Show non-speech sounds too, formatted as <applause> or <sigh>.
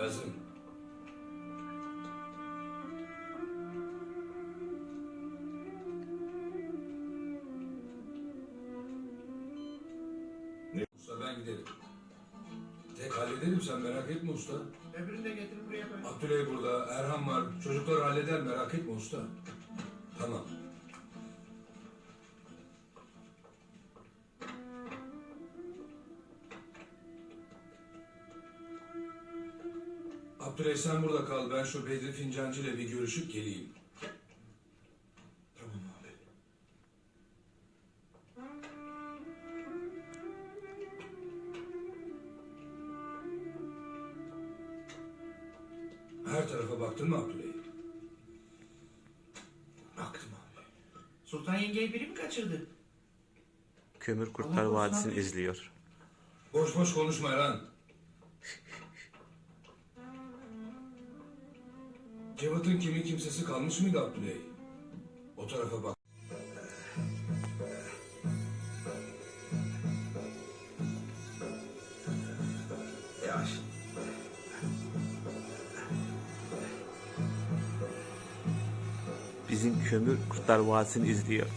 Özüm. Ne? Usta ben giderim. Tek hallederim sen merak etme usta. Öbürünü de getir buraya koy. Burada, Erhan var. Çocuklar halleder merak etme usta. Tamam. Abdüley sen burada kal. Ben şu Bedri Fincancı ile bir görüşüp geleyim. Tamam abi. Her tarafa baktın mı Abdüley? Baktım abi. Sultan yengeyi biri mi kaçırdı? Kömür Kurtlar Vadisi'ni izliyor. Boş boş konuşma Erhan. Cevat'ın kimi kimsesi kalmış mıydı Abdüley? O tarafa bak. Yavaş. Bizim Kömür Kurtlar Vadisi'ni izliyor. <laughs>